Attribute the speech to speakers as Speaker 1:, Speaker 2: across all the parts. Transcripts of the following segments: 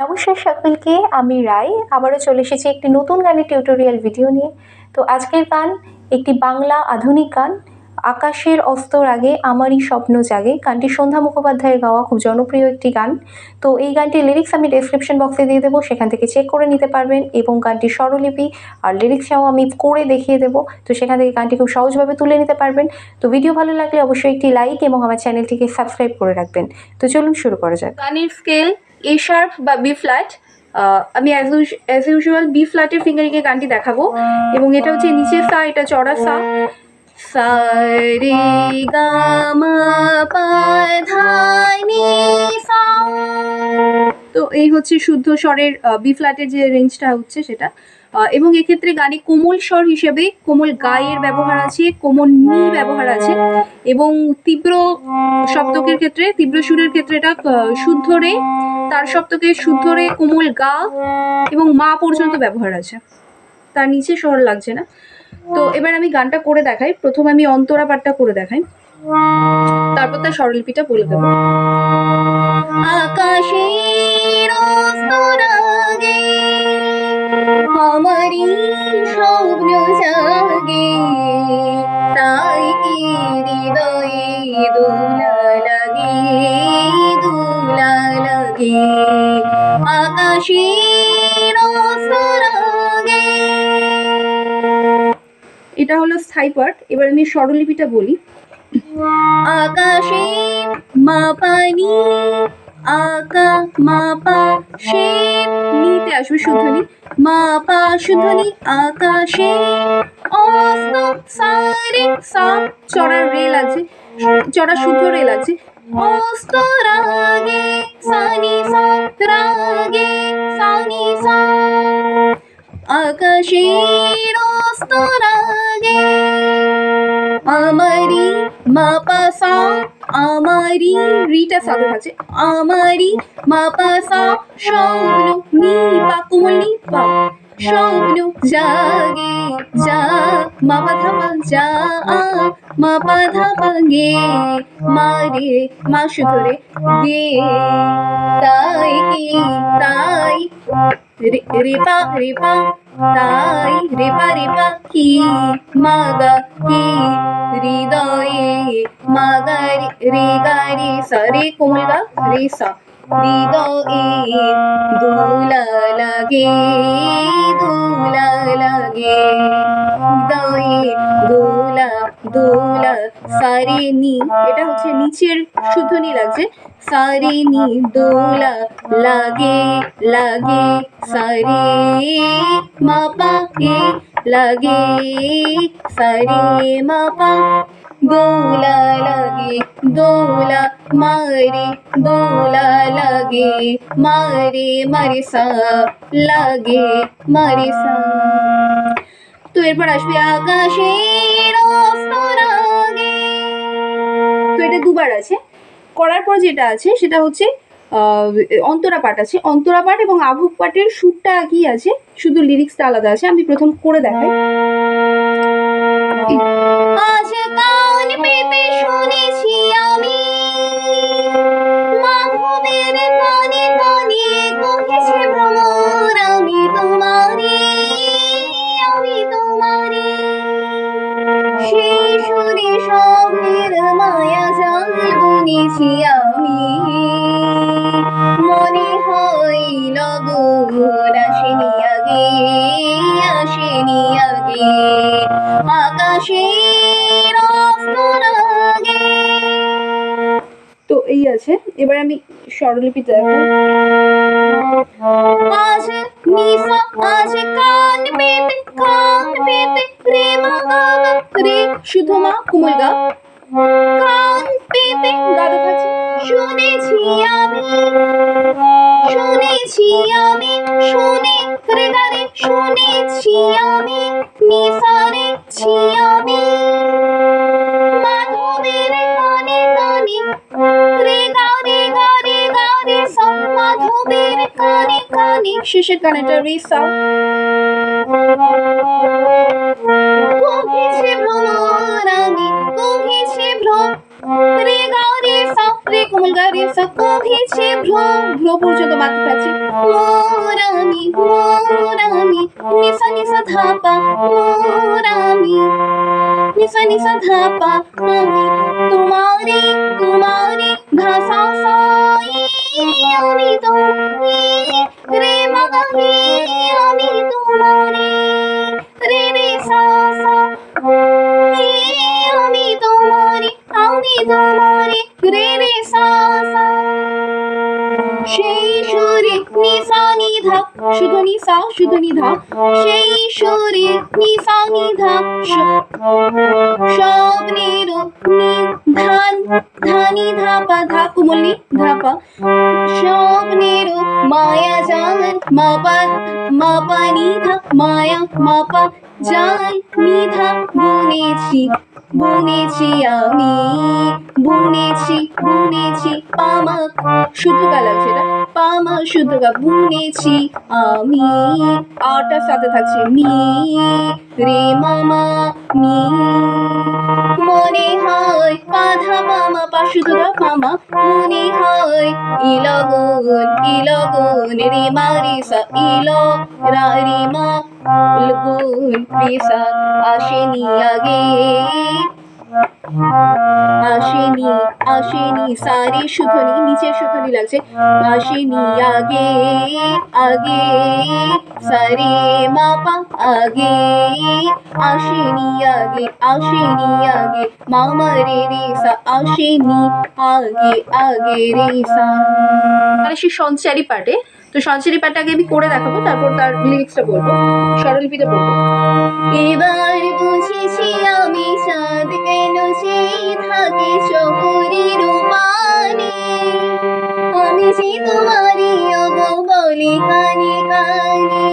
Speaker 1: নমস্কার সকলকে, আমি রায় আবারও চলে এসেছি একটি নতুন গানের টিউটোরিয়াল ভিডিও নিয়ে। তো আজকের গান একটি বাংলা আধুনিক গান। আকাশের অস্তর আগে আমারই স্বপ্ন জাগে। গানটি সন্ধ্যা মুখোপাধ্যায়ের গাওয়া খুব জনপ্রিয় একটি গান। তো এই গানটির লিরিক্স আমি ডেসক্রিপশন বক্সে দিয়ে দেবো। সেখান থেকে চেক করে নিতে পারবেন এবং গানটির স্বরলিপি আর লিরিক্সটাও আমি করে দেখিয়ে দেবো। তো সেখান থেকে গানটি খুব সহজভাবে তুলে নিতে পারবেন। তো ভিডিও ভালো লাগলে অবশ্যই একটি লাইক এবং আমার চ্যানেলটিকে সাবস্ক্রাইব করে রাখবেন। তো চলুন শুরু করা যাক। গানের স্কেল এ শার্প বা বি ফ্ল্যাট আমি অ্যাজ ইউজুয়াল বি ফ্ল্যাটের ফিঙ্গারিংয়ে গানটি দেখাবো। এবং এটা হচ্ছে নিচে সা এটা চড়া সা সা রে, গা, মা, পা, ধা, নি সা তো এই হচ্ছে শুদ্ধ স্বরের বি ফ্ল্যাটের যে রেঞ্জটা হচ্ছে সেটা। এবং এক্ষেত্রে গানে কোমল স্বর হিসেবে কোমল গায়ের ব্যবহার আছে, কোমল নি ব্যবহার আছে। এবং তীব্র সপ্তকের ক্ষেত্রে, তীব্র সুরের ক্ষেত্রে এটা শুদ্ধ রে। তার সপ্তকে শুদ্ধ রে কোমল গা এবং মা পর্যন্ত ব্যবহার আছে। তার নিচে স্বর লাগছে না। তো এবার আমি গানটা করে দেখাই। প্রথম আমি অন্তরা পাঠটা করে দেখাই। তারপর তার স্বরলিপিটা বলে দেবো। আকাশের অস্তরাগে স্বপ্ন জাগে, তাই কি হৃদয়ে দোলা লাগে আকাশের এটা হলো স্থায়ী পাঠ। এবার আমি স্বরলিপিটা বলি। আকাশে মা পানি আকা মা পা সে নিতে আসবে শুদ্ধনি। মা পা শুদ্ধনি আকাশে অস্ত সারে সা চড়ার রে লাগছে চড়া শুদ্ধ রে লাগছে রাগে সানি সা রাগে সানি সা আকাশের অস্ত রাগে আমারি মা পা সা আমারি রিটা সাথে আছে। আমারি মা পা সা স্বপ্ন নি পা কোমল নি পা স্বপ্ন জাগে যা, মা যা মা পা ধা পা গে মারে মা শুধু রে, গে। তাই তাই রে রে পা রে পা, তাই রে পা রে পা কি মাগা কি, হৃদয়ে মাগা রে রে গা রে সা, রে কোমল গা, রে সা। হৃদয়ে দোলা লাগে দোলা লাগে হৃদয়ে দোলা দোলা সারে এটা হচ্ছে নিচের শুদ্ধ নি লাগছে সারে নি দোলা লাগে লাগে সারে মাপা লাগে সারে মাপা দোলা লাগে, দোলা মারে, দোলা লাগে, মারে মারে সা লাগে, মারে সা। তো এরপর আসবে অস্তরাগে তো এটা দুবার আছে। করার পর যেটা আছে, সেটা হচ্ছে অন্তরা পাঠ আছে। অন্তরা পাঠ এবং আভুক পাঠের সুরটা একই আছে? শুধু লিরিক্সটা আলাদা আছে। আমি প্রথম করে দেখাই। আজ পেতে শুনেছি আমি। মাধবের কানে কানে কহেছে ভ্রমর, আমি তোমারে আমি তোমারে। সেই সুরে সবের মায়া জাল বুনেছি এই আছে। এবার আমি স্বরলিপি পেতে রে কোমল গা। কান পেতে গাদা থাকছে। শুনেছি আমি শুনেছি আমি শুনে রে শুনেছি আমি নিসারে ছি আমি। শেষের গান, এটা রিসা। কোহিছে ভ্রমরানি কোহিছে ভ্রম রে গা রে সা রে কোমল গা রে সা কোহিছে ভ্রম ভ্র পর্যন্ত মাত্রা আছে মোরানি মোরানি নিসা নিসা ধাপা মোরানি নিসা নিসা ধাপা, আমি তোমারে তোমারে ভাষা সাই, আমি তোমারে। রে মাগে আমি তোমারে রে রে সা সা হে আমি তোমারে আমি তোমারে রে রে সা সা সেই সুরে নিসা নিধা শুধু নিসা শুধু নিধা ধাপা স্বপ্নের মায়া জান মাপা মাপা নিধা, মায়া মাপা জান নিধা, বুনেছি বুনেছি আমি, বুনেছি বুনেছি পামা, শুদ্ধ গা লাগছে এটা? পামা, শুদ্ধ গা বুনেছি আমি আটার সাথে থাকছে মি, রে মামা মি। মনে হয় পাধা মামা পাশুদরা মামা মনে হয়। ইলগুন ইলগুন রে মা রে সা ইল রা রে মা গুন, রে সা আগে। আসেনি আসেনি সারে শুধনি নিচে শুধনি লাগছে। আসেনি আগে আগে সারে মাপা আগে আসেনি আগে আসেনি আগে মামা রে রে সা আসেনি আগে আগে রে সা মানে সেই সঞ্চারী পাটে তো সঞ্চারী পাটটা আগে আমি করে দেখাবো তারপর তার লিরিক্সটা বলব স্বরলিপিটা বলব। এবার বুঝেছি চেয়ে থাকে চকরির পানে আমি যে তোমারই ওগো বলি কানে কানে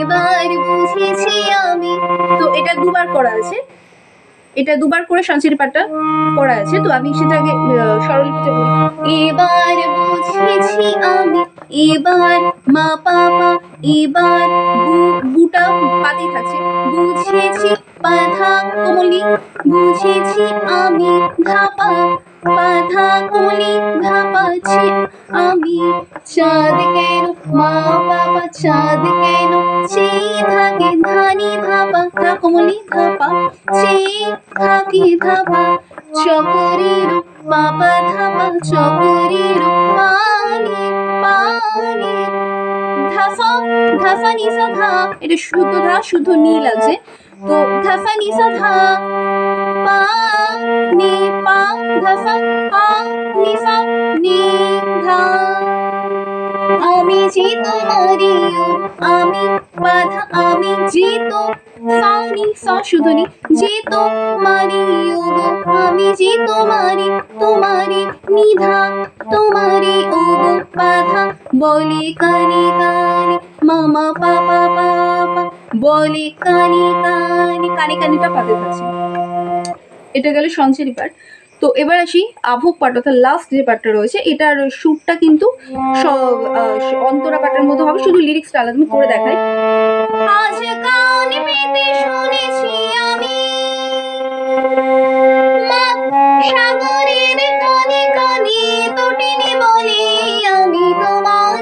Speaker 1: এবার বুঝেছি আমি। তো এটা দুবার করা আছে। এটা দুবার করে সঞ্চারী পাঠটা করা আছে। তো আমি সেটাকে স্বরলিপিতে বলি। এবার বুঝেছি আমি। এবার মা পাপা এবার বুটা পাতেই থাকছে বুঝেছি বাধা কমলি, বুঝেছি আমি ধাপা বাধা কমলি ধাপাছি আমি। চাঁদ কেন, মা বাবা, চাঁদ কেন? চেয়ে থাকে ধানি ধাপা ধা কমলি ধাপা চেয়ে থাকি ধাপা চকরির বাবা ধাপা চকরির পানি পানি। ধাসা ধাসা, নিসা, ধা। এটা শুদ্ধ ধা, শুদ্ধ নী লাগছে তো ধাসা নিসা ধা পা নি পা ধাসা পা নিসা নি ধা আমি যে তোমারি আমি বাধা, আমি যে তো সানি সা শুধুনি যে তোমারি ওগো আমি যে তোমারি তোমারি নিধা তোমারি ওগো, বাধা, বলে কানে কানে, মামা, পাপা পাপা বলে কানি কানি, কানে, কানিটা পাতে যাচ্ছে এটা গেল সঞ্চারী পাঠ তো এবার আসি আভোগ পাঠ অর্থাৎ লাস্ট যে পাঠটা রয়েছে, এটার সুরটা কিন্তু অন্তরা পাঠের মতো হবে। শুধু লিরিক্সটা আলাদা, আমি করে দেখাই।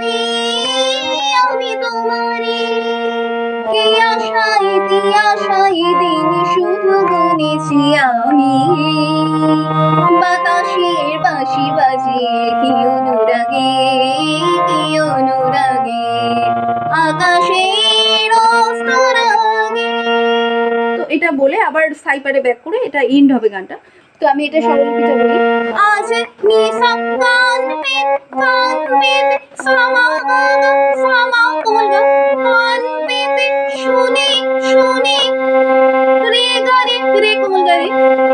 Speaker 1: আমি। গুনেছি আমি বাতাসের বাঁশি বাজে কি অনুরাগে কি অনুরাগে, আকাশের তো এটা বলে আবার সাইপারে ব্যাক করে এটা ইন্ড হবে গানটা। তো আমি এটা স্বরলিপিটা বলি আজ নিসা কান পে কান পে সামা গানা কান পেতে শুনে শুনে।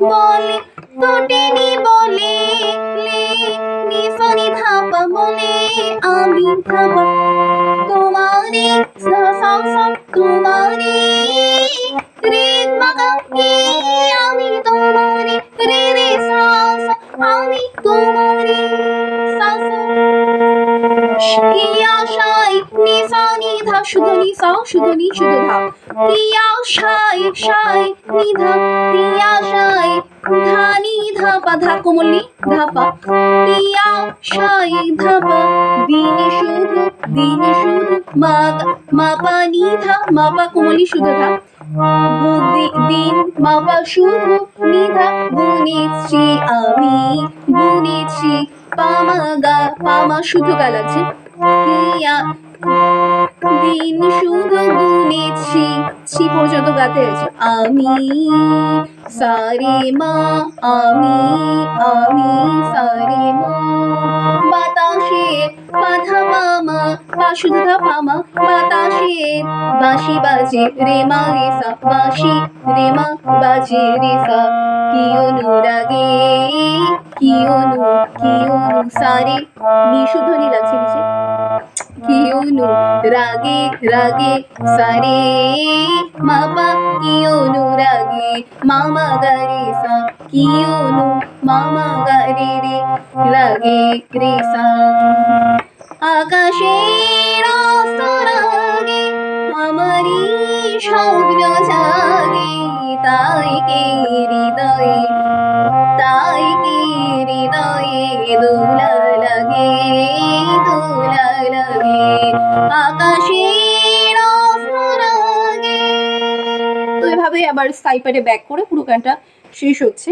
Speaker 1: বলে তোটেনি বলে, লে নিসানি ধাপা বলে ধাপা তোমারে, সা সা সা, তোমারে রে রে আমি তোমারে, রে রে, সা সা, আমি তোমারে, সা সা। কি আশায় নিসা শুধু নিসা শুধু নি শুধু ধা কি আশায় শায় নিধা কি আশায় ধা নি ধা পা ধা কোমলি ধাপা কি আশায় ধাপা দিনে শুধু দিনে শুধু, মা মা, পা নি ধা মা, পা কোমলি শুধু ধা বুদ্ধি, দিন মাপা শুধু, নিধা গুনেছি আমি গুনেছি পামা গা পামা, শুধু গা লাগছে কিয়া দিন শুধু গুনেছি ছি পর্যন্ত গাতে আছে আমি সারে মা, আমি আমি সারে মা। বাতাসে বাধা মামা পা শুধু ধা পামা। বাতাসে বাঁশি বাজে রে মা, রে সা। বাঁশি রে মা, বাজে রে সা। কি অনুরাগে, কি অনু কি অনু সারে। নি লাগছে নিচে। কি অনু রাগে রাগে সারে মাপা কি অনুরাগে মামা গারে সা কিউনু মামা গারে রে রাগে রে সা আকাশের স্তরাগে আমারি স্বপ্ন জাগে তাই কে হৃদয়ে তাই কে তো এভাবে আবার সাইপারে ব্যাক করে পুরো গানটা শেষ হচ্ছে।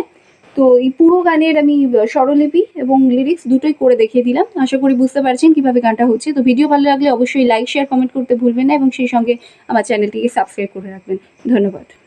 Speaker 1: তো এই পুরো গানের আমি স্বরলিপি এবং লিরিক্স দুটোই করে দেখিয়ে দিলাম। আশা করি বুঝতে পারছেন কীভাবে গানটা হচ্ছে। তো ভিডিও ভালো লাগলে অবশ্যই লাইক শেয়ার কমেন্ট করতে ভুলবেন না এবং সেই সঙ্গে আমার চ্যানেলটিকে সাবস্ক্রাইব করে রাখবেন। ধন্যবাদ।